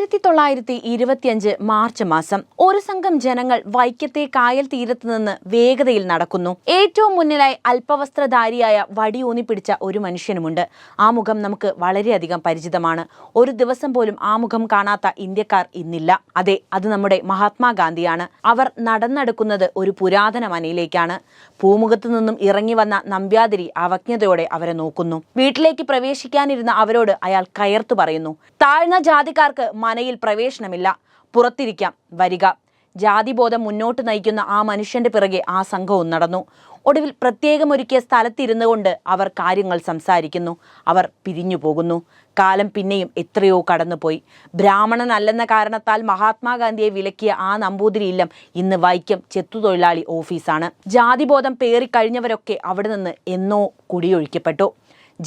ആയിരത്തി തൊള്ളായിരത്തി ഇരുപത്തിയഞ്ച് മാർച്ച് മാസം ഒരു സംഘം ജനങ്ങൾ വൈക്കത്തെ കായൽ തീരത്ത് നിന്ന് വേഗതയിൽ നടക്കുന്നു. ഏറ്റവും മുന്നിലായി അല്പവസ്ത്രധാരിയായ വടിയൂന്നി പിടിച്ച ഒരു മനുഷ്യനുമുണ്ട്. ആ മുഖം നമുക്ക് വളരെയധികം പരിചിതമാണ്. ഒരു ദിവസം പോലും ആ മുഖം കാണാത്ത ഇന്ത്യക്കാർ ഇന്നില്ല. അതെ അത് നമ്മുടെ മഹാത്മാഗാന്ധിയാണ്. അവർ നടന്നെടുക്കുന്നത് ഒരു പുരാതന മനയിലേക്കാണ്. പൂമുഖത്തു നിന്നും ഇറങ്ങി വന്ന നമ്പ്യാതിരി അവജ്ഞതയോടെ അവരെ നോക്കുന്നു. വീട്ടിലേക്ക് പ്രവേശിക്കാനിരുന്ന അവരോട് അയാൾ കയർത്തു പറയുന്നു താഴ്ന്ന ജാതിക്കാർക്ക് മനയിൽ പ്രവേശനമില്ല. പുറത്തിരിക്കാം. വരിക. ജാതിബോധം മുന്നോട്ട് നയിക്കുന്ന ആ മനുഷ്യന്റെ പിറകെ ആ സംഘവും നടന്നു. ഒടുവിൽ പ്രത്യേകമൊരുക്കിയ സ്ഥലത്തിരുന്നു കൊണ്ട് അവർ കാര്യങ്ങൾ സംസാരിക്കുന്നു. അവർ പിരിഞ്ഞു പോകുന്നു. കാലം പിന്നെയും എത്രയോ കടന്നുപോയി. ബ്രാഹ്മണനല്ലെന്ന കാരണത്താൽ മഹാത്മാഗാന്ധിയെ വിലക്കിയ ആ നമ്പൂതിരി ഇല്ലം ഇന്ന് വൈക്കം ചെത്തുതൊഴിലാളി ഓഫീസാണ്. ജാതിബോധം പേറിക്കഴിഞ്ഞവരൊക്കെ അവിടെ നിന്ന് എന്നോ കുടിയൊഴിക്കപ്പെട്ടു.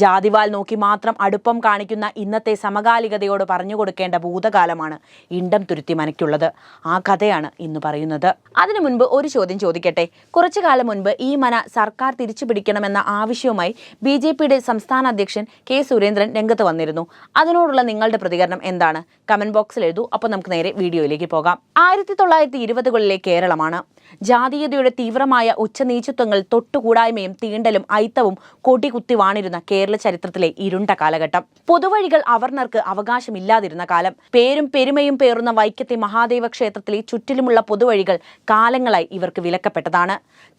ജാതിവാൽ നോക്കി മാത്രം അടുപ്പം കാണിക്കുന്ന ഇന്നത്തെ സമകാലികതയോട് പറഞ്ഞു കൊടുക്കേണ്ട ഭൂതകാലമാണ് ഇണ്ടം തുരുത്തി മനയ്ക്കുള്ളത്. ആ കഥയാണ് ഇന്ന് പറയുന്നത്. അതിനു മുൻപ് ഒരു ചോദ്യം ചോദിക്കട്ടെ? കുറച്ചു കാലം മുൻപ് ഈ മന സർക്കാർ തിരിച്ചു പിടിക്കണമെന്ന ആവശ്യവുമായി ബി ജെ പിയുടെ സംസ്ഥാന അധ്യക്ഷൻ കെ സുരേന്ദ്രൻ രംഗത്ത് വന്നിരുന്നു. അതിനോടുള്ള നിങ്ങളുടെ പ്രതികരണം എന്താണ്? കമന്റ് ബോക്സിൽ എഴുതൂ. അപ്പോൾ നമുക്ക് നേരെ വീഡിയോയിലേക്ക് പോകാം. ആയിരത്തി തൊള്ളായിരത്തി ഇരുപതുകളിലെ കേരളമാണ് ജാതീയതയുടെ തീവ്രമായ ഉച്ചനീചത്വങ്ങൾ തൊട്ടുകൂടായ്മയും തീണ്ടലും ഐത്തവും കൊടികുത്തി വാണിരുന്ന കേരള ചരിത്രത്തിലെ ഇരുണ്ട കാലഘട്ടം. പൊതുവഴികൾ അവർണർക്ക് അവകാശമില്ലാതിരുന്ന കാലം. പേരും പെരുമയും പേറുന്ന വൈക്കത്തെ മഹാദേവ ക്ഷേത്രത്തിലെ ചുറ്റിലുമുള്ള പൊതുവഴികൾ കാലങ്ങളായി ഇവർക്ക് വിലക്കപ്പെട്ടതാണ്.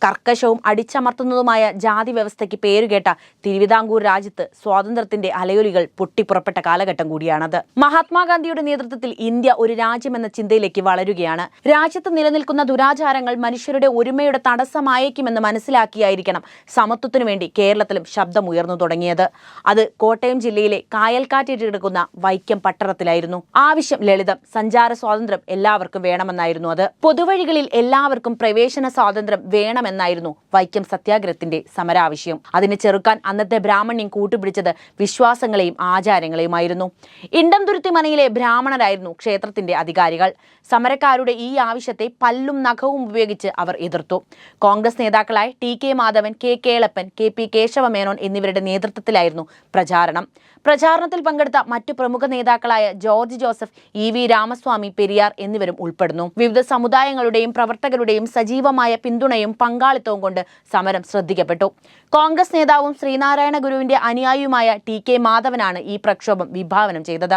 കർക്കശവും അടിച്ചമർത്തുന്നതുമായ ജാതി വ്യവസ്ഥയ്ക്ക് പേരുകേട്ട തിരുവിതാംകൂർ രാജ്യത്ത് സ്വാതന്ത്ര്യത്തിന്റെ അലയൊലികൾ പൊട്ടിപ്പുറപ്പെട്ട കാലഘട്ടം കൂടിയാണത്. മഹാത്മാഗാന്ധിയുടെ നേതൃത്വത്തിൽ ഇന്ത്യ ഒരു രാജ്യമെന്ന ചിന്തയിലേക്ക് വളരുകയാണ്. രാജ്യത്ത് നിലനിൽക്കുന്ന ദുരാചാരങ്ങൾ മനുഷ്യരുടെ ഒരുമയുടെ തടസ്സമായേക്കുമെന്ന് മനസ്സിലാക്കിയായിരിക്കണം സമത്വത്തിനു വേണ്ടി കേരളത്തിലും ശബ്ദമുയർന്നു തുടങ്ങിയത്. അത് കോട്ടയം ജില്ലയിലെ കായൽക്കാറ്റിട്ട് കിടക്കുന്ന വൈക്കം പട്ടണത്തിലായിരുന്നു. ആവശ്യം ലളിതം സഞ്ചാര സ്വാതന്ത്ര്യം എല്ലാവർക്കും വേണമെന്നായിരുന്നു അത്. പൊതുവഴികളിൽ എല്ലാവർക്കും പ്രവേശന സ്വാതന്ത്ര്യം വേണമെന്നായിരുന്നു വൈക്കം സത്യാഗ്രഹത്തിന്റെ സമരാവശ്യം. അതിനെ ചെറുക്കാൻ അന്നത്തെ ബ്രാഹ്മണ്യം കൂട്ടുപിടിച്ചത് വിശ്വാസങ്ങളെയും ആചാരങ്ങളെയുമായിരുന്നു. ഇണ്ടംതുരുത്തി മനയിലെ ബ്രാഹ്മണരായിരുന്നു ക്ഷേത്രത്തിന്റെ അധികാരികൾ. സമരക്കാരുടെ ഈ ആവശ്യത്തെ പല്ലും നഖവും ഉപയോഗിച്ച് അവർ എതിർത്തു. കോൺഗ്രസ് നേതാക്കളായ T K Madhavan K Kelappan K P Kesavamenon എന്നിവരുടെ നേതൃത്വത്തിലായിരുന്നു പ്രചാരണം. പ്രചാരണത്തിൽ പങ്കെടുത്ത മറ്റു പ്രമുഖ നേതാക്കളായ George Joseph E V Ramaswamy Periyar എന്നിവരും ഉൾപ്പെടുന്നു. വിവിധ സമുദായങ്ങളുടെയും പ്രവർത്തകരുടെയും സജീവമായ പിന്തുണയും പങ്കാളിത്തവും കൊണ്ട് സമരം ശ്രദ്ധിക്കപ്പെട്ടു. കോൺഗ്രസ് നേതാവും ശ്രീനാരായണ ഗുരുവിന്റെ അനുയായിയുമായ ടി കെ മാധവനാണ് ഈ പ്രക്ഷോഭം വിഭാവനം ചെയ്തത്.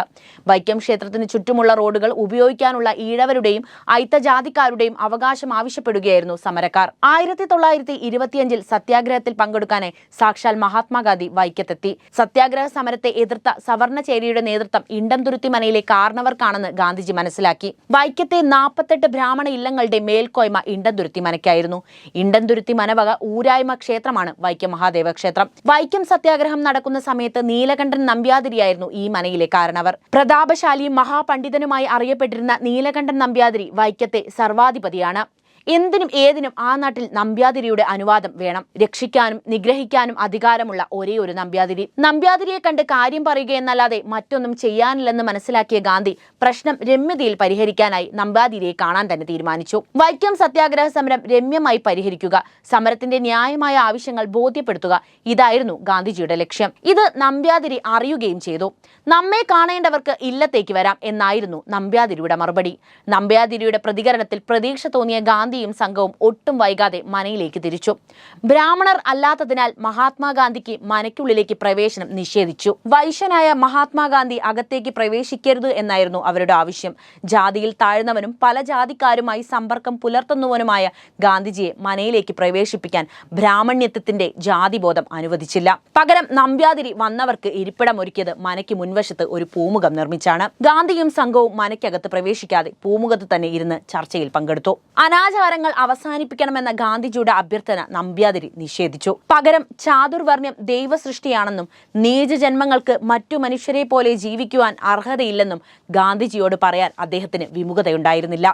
വൈക്കം ക്ഷേത്രത്തിന് ചുറ്റുമുള്ള റോഡുകൾ ഉപയോഗിക്കാനുള്ള ഈഴവരുടെയും ഐത്തജാതിക്കാരുടെയും അവകാശം ആവശ്യപ്പെടുകയായിരുന്നു സമരക്കാർ. ആയിരത്തി തൊള്ളായിരത്തി ഇരുപത്തിയഞ്ചിൽ സത്യാഗ്രഹത്തിൽ പങ്കെടുക്കാനായി സാക്ഷാൽ മഹാത്മാഗാന്ധി വൈക്കത്തെത്തി. സത്യാഗ്രഹ സമരത്തെ എതിർത്ത സവർണചേരിയുടെ നേതൃത്വം ഇണ്ടംതുരുത്തി മനയിലെ കാരണവർക്കാണെന്ന് ഗാന്ധിജി മനസ്സിലാക്കി. വൈക്കത്തെ നാൽപ്പത്തെട്ട് ബ്രാഹ്മണ ഇല്ലങ്ങളുടെ മേൽക്കോയ്മ ഇണ്ടംതുരുത്തി മനയ്ക്കായിരുന്നു ഇണ്ടംതുരുത്തി മനവക ഊരായ്മ ക്ഷേത്രമാണ് വൈക്കം മഹാദേവ ക്ഷേത്രം വൈക്കം സത്യാഗ്രഹം നടക്കുന്ന സമയത്ത് നീലകണ്ഠൻ നമ്പ്യാതിരിയായിരുന്നു ഈ മനയിലെ കാരണവർ. പ്രതാപശാലിയും മഹാപണ്ഡിതനുമായി അറിയപ്പെട്ടിരുന്ന നീലകണ്ഠൻ നമ്പ്യാതിരി വൈക്കത്തെ സർവാധിപതിയാണ്. എന്തിനും ഏതിനും ആ നാട്ടിൽ നമ്പ്യാതിരിയുടെ അനുവാദം വേണം. രക്ഷിക്കാനും നിഗ്രഹിക്കാനും അധികാരമുള്ള ഒരേ ഒരു നമ്പ്യാതിരി. നമ്പ്യാതിരിയെ കണ്ട് കാര്യം പറയുകയെന്നല്ലാതെ മറ്റൊന്നും ചെയ്യാനില്ലെന്ന് മനസ്സിലാക്കിയ ഗാന്ധി പ്രശ്നം രമ്യതയിൽ പരിഹരിക്കാനായി നമ്പ്യാതിരിയെ കാണാൻ തന്നെ തീരുമാനിച്ചു. വൈക്കം സത്യാഗ്രഹ സമരം രമ്യമായി പരിഹരിക്കുക സമരത്തിന്റെ ന്യായമായ ആവശ്യങ്ങൾ ബോധ്യപ്പെടുത്തുക ഇതായിരുന്നു ഗാന്ധിജിയുടെ ലക്ഷ്യം. ഇത് നമ്പ്യാതിരി അറിയുകയും ചെയ്തു. നമ്മെ കാണേണ്ടവർക്ക് ഇല്ലത്തേക്ക് വരാം എന്നായിരുന്നു നമ്പ്യാതിരിയുടെ മറുപടി. നമ്പ്യാതിരിയുടെ പ്രതികരണത്തിൽ പ്രതീക്ഷ തോന്നിയ ഗാന്ധിയും സംഘവും ഒട്ടും വൈകാതെ മനയിലേക്ക് തിരിച്ചു. ബ്രാഹ്മണർ അല്ലാത്തതിനാൽ മഹാത്മാഗാന്ധിക്ക് മനയ്ക്കുള്ളിലേക്ക് പ്രവേശനം നിഷേധിച്ചു. വൈശ്യനായ മഹാത്മാഗാന്ധി അകത്തേക്ക് പ്രവേശിക്കരുത് എന്നായിരുന്നു അവരുടെ ആവശ്യം. ജാതിയിൽ താഴ്ന്നവനും പല ജാതിക്കാരുമായി സമ്പർക്കം പുലർത്തുന്നവനുമായ ഗാന്ധിജിയെ മനയിലേക്ക് പ്രവേശിപ്പിക്കാൻ ബ്രാഹ്മണ്യത്വത്തിന്റെ ജാതിബോധം അനുവദിച്ചില്ല. പകരം നമ്പ്യാതിരി വന്നവർക്ക് ഇരിപ്പിടമൊരുക്കിയത് മനയ്ക്ക് മുൻവശത്ത് ഒരു പൂമുഖം നിർമ്മിച്ചാണ്. ഗാന്ധിയും സംഘവും മനയ്ക്കകത്ത് പ്രവേശിക്കാതെ പൂമുഖത്ത് തന്നെ ഇരുന്ന് ചർച്ചയിൽ പങ്കെടുത്തു. അനാചാരങ്ങൾ അവസാനിപ്പിക്കണമെന്ന ഗാന്ധിജിയുടെ അഭ്യർത്ഥന നമ്പ്യാതിരി നിഷേധിച്ചു. പകരം ചാതുർവർണ്യം ദൈവസൃഷ്ടിയാണെന്നും നീചജന്മങ്ങൾക്ക് മറ്റു മനുഷ്യരെ പോലെ ജീവിക്കുവാൻ അർഹതയില്ലെന്നും ഗാന്ധിജിയോട് പറയാൻ അദ്ദേഹത്തിന് വിമുഖതയുണ്ടായിരുന്നില്ല.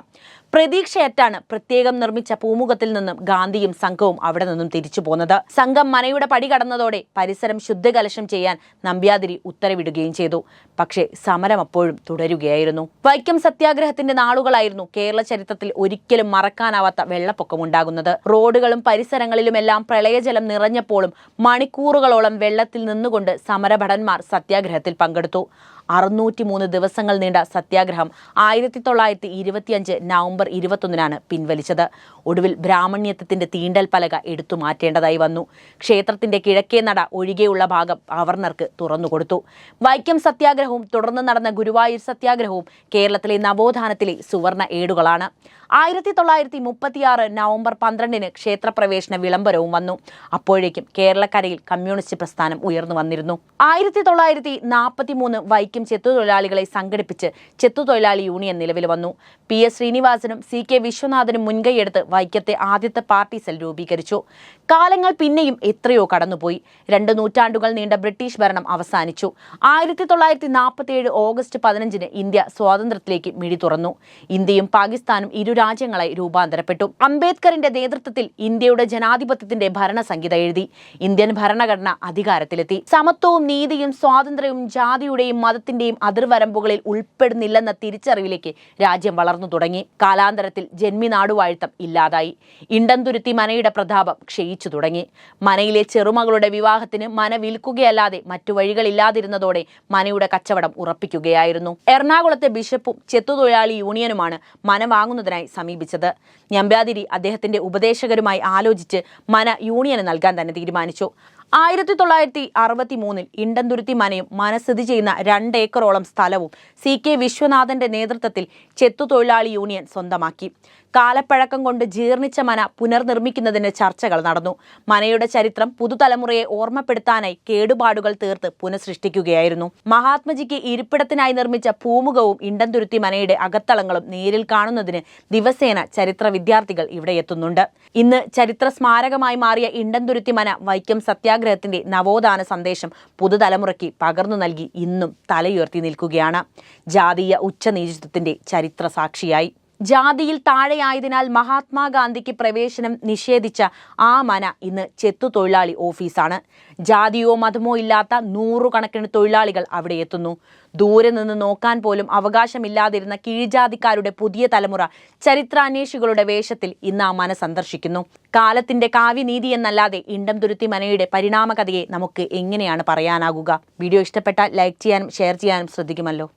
പ്രതീക്ഷയറ്റാണ് പ്രത്യേകം നിർമ്മിച്ച പൂമുഖത്തിൽ നിന്നും ഗാന്ധിയും സംഘവും അവിടെ നിന്നും തിരിച്ചു പോന്നത്. സംഘം മനയുടെ പടി കടന്നതോടെ പരിസരം ശുദ്ധകലശം ചെയ്യാൻ നമ്പ്യാതിരി ഉത്തരവിടുകയും ചെയ്തു. പക്ഷേ സമരം അപ്പോഴും തുടരുകയായിരുന്നു. വൈക്കം സത്യാഗ്രഹത്തിന്റെ നാളുകളായിരുന്നു കേരള ചരിത്രത്തിൽ ഒരിക്കലും മറക്കാനാവാത്ത വെള്ളപ്പൊക്കം ഉണ്ടാകുന്നത് റോഡുകളും പരിസരങ്ങളിലുമെല്ലാം പ്രളയജലം നിറഞ്ഞപ്പോഴും മണിക്കൂറുകളോളം വെള്ളത്തിൽ നിന്നുകൊണ്ട് സമരഭടന്മാർ സത്യാഗ്രഹത്തിൽ പങ്കെടുത്തു. അറുന്നൂറ്റി മൂന്ന് ദിവസങ്ങൾ നീണ്ട സത്യാഗ്രഹം ആയിരത്തി തൊള്ളായിരത്തി ഇരുപത്തിയഞ്ച് നവംബർ ഇരുപത്തൊന്നിനാണ് പിൻവലിച്ചത്. ഒടുവിൽ ബ്രാഹ്മണ്യത്വത്തിന്റെ തീണ്ടൽ പലക എടുത്തു മാറ്റേണ്ടതായി വന്നു. ക്ഷേത്രത്തിന്റെ കിഴക്കേ നട ഒഴികെയുള്ള ഭാഗം അവർണർക്ക് തുറന്നുകൊടുത്തു. വൈക്കം സത്യാഗ്രഹവും തുടർന്ന് നടന്ന ഗുരുവായൂർ സത്യാഗ്രഹവും കേരളത്തിലെ നവോത്ഥാനത്തിലെ സുവർണ ഏടുകളാണ്. ആയിരത്തി തൊള്ളായിരത്തി മുപ്പത്തിയാറ് നവംബർ പന്ത്രണ്ടിന് ക്ഷേത്രപ്രവേശന വിളംബരവും വന്നു. അപ്പോഴേക്കും കേരളക്കരയിൽ കമ്മ്യൂണിസ്റ്റ് പ്രസ്ഥാനം ഉയർന്നു വന്നിരുന്നു. ആയിരത്തി തൊള്ളായിരത്തി നാൽപ്പത്തി മൂന്ന് വൈക്കം ചെത്തുതൊഴിലാളികളെ സംഘടിപ്പിച്ച് ചെത്തുതൊഴിലാളി യൂണിയൻ നിലവിൽ വന്നു. പി എസ് ശ്രീനിവാസനും സി കെ വിശ്വനാഥനും മുൻകൈയെടുത്ത് വൈക്കത്തെ ആദ്യത്തെ പാർട്ടി സെൽ രൂപീകരിച്ചു. കാലങ്ങൾ പിന്നെയും എത്രയോ കടന്നുപോയി. രണ്ട് നൂറ്റാണ്ടുകൾ നീണ്ട ബ്രിട്ടീഷ് ഭരണം അവസാനിച്ചു. ആയിരത്തി തൊള്ളായിരത്തി നാൽപ്പത്തി ഏഴ് ഓഗസ്റ്റ് പതിനഞ്ചിന് ഇന്ത്യ സ്വാതന്ത്ര്യത്തിലേക്ക് മിഴി തുറന്നു. ഇന്ത്യയും പാകിസ്ഥാനും ഇരു രാജ്യങ്ങളായി രൂപാന്തരപ്പെട്ടു. അംബേദ്കറിന്റെ നേതൃത്വത്തിൽ ഇന്ത്യയുടെ ജനാധിപത്യത്തിന്റെ ഭരണസംഹിത എഴുതി. ഇന്ത്യൻ ഭരണഘടന അധികാരത്തിലെത്തി. സമത്വവും നീതിയും സ്വാതന്ത്ര്യവും ജാതിയുടെയും മതത്തിന്റെയും അതിർവരമ്പുകളിൽ ഉൾപ്പെടുന്നില്ലെന്ന തിരിച്ചറിവിലേക്ക് രാജ്യം വളർന്നു തുടങ്ങി. കാലാന്തരത്തിൽ ജന്മിനാടുവാഴ്ത്തം ഇല്ലാതായി. ഇണ്ടംതുരുത്തി മനയുടെ പ്രതാപം ക്ഷയിച്ചു തുടങ്ങി. മനയിലെ ചെറുമകളുടെ വിവാഹത്തിന് മന വിൽക്കുകയല്ലാതെ മറ്റു വഴികളില്ലാതിരുന്നതോടെ മനയുടെ കച്ചവടം ഉറപ്പിക്കുകയായിരുന്നു. എറണാകുളത്തെ ബിഷപ്പും ചെത്തുതൊഴിലാളി യൂണിയനുമാണ് മന വാങ്ങുന്നതിനായി സമീപിച്ചത്. ഞമ്പ്യാതിരി അദ്ദേഹത്തിന്റെ ഉപദേശകരുമായി ആലോചിച്ച് മന യൂണിയന് നൽകാൻ തന്നെ തീരുമാനിച്ചു. ആയിരത്തി തൊള്ളായിരത്തി അറുപത്തി മൂന്നിൽ ഇണ്ടന്തുരുത്തി മനയും മനസ്ഥിതി ചെയ്യുന്ന രണ്ട് ഏക്കറോളം സ്ഥലവും സി കെ വിശ്വനാഥന്റെ നേതൃത്വത്തിൽ ചെത്തുതൊഴിലാളി യൂണിയൻ സ്വന്തമാക്കി. കാലപ്പഴക്കം കൊണ്ട് ജീർണിച്ച മന പുനർനിർമ്മിക്കുന്നതിന് ചർച്ചകൾ നടന്നു. മനയുടെ ചരിത്രം പുതുതലമുറയെ ഓർമ്മപ്പെടുത്താനായി കേടുപാടുകൾ തീർത്ത് പുനഃസൃഷ്ടിക്കുകയായിരുന്നു. മഹാത്മജിക്ക് ഇരിപ്പിടത്തിനായി നിർമ്മിച്ച പൂമുഖവും ഇണ്ടന്തുരുത്തി മനയുടെ അകത്തളങ്ങളും നേരിൽ കാണുന്നതിന് ദിവസേന ചരിത്ര വിദ്യാർത്ഥികൾ ഇവിടെ എത്തുന്നുണ്ട്. ഇന്ന് ചരിത്ര സ്മാരകമായി മാറിയ ഇണ്ടന്തുരുത്തി മന വൈക്കം സത്യാഗ്രഹത്തിന്റെ നവോത്ഥാന സന്ദേശം പുതുതലമുറയ്ക്ക് പകർന്നു നൽകി ഇന്നും തലയുയർത്തി നിൽക്കുകയാണ്. ജാതീയ ഉച്ചനീചത്വത്തിന്റെ ചരിത്ര സാക്ഷിയായി ജാതിയിൽ താഴെയായതിനാൽ മഹാത്മാഗാന്ധിക്ക് പ്രവേശനം നിഷേധിച്ച ആ മന ഇന്ന് ചെത്തു തൊഴിലാളി ഓഫീസാണ്. ജാതിയോ മതമോ ഇല്ലാത്ത നൂറുകണക്കിന് തൊഴിലാളികൾ അവിടെ എത്തുന്നു. ദൂരെ നിന്ന് നോക്കാൻ പോലും അവകാശമില്ലാതിരുന്ന കീഴ്ജാതിക്കാരുടെ പുതിയ തലമുറ ചരിത്രാന്വേഷികളുടെ വേഷത്തിൽ ഇന്ന് ആ മന സന്ദർശിക്കുന്നു. കാലത്തിന്റെ കാവ്യനീതി എന്നല്ലാതെ ഇണ്ടം തുരുത്തി മനയുടെ പരിണാമകഥയെ നമുക്ക് എങ്ങനെയാണ് പറയാനാകുക? വീഡിയോ ഇഷ്ടപ്പെട്ടാൽ ലൈക്ക് ചെയ്യാനും ഷെയർ ചെയ്യാനും ശ്രദ്ധിക്കുമല്ലോ.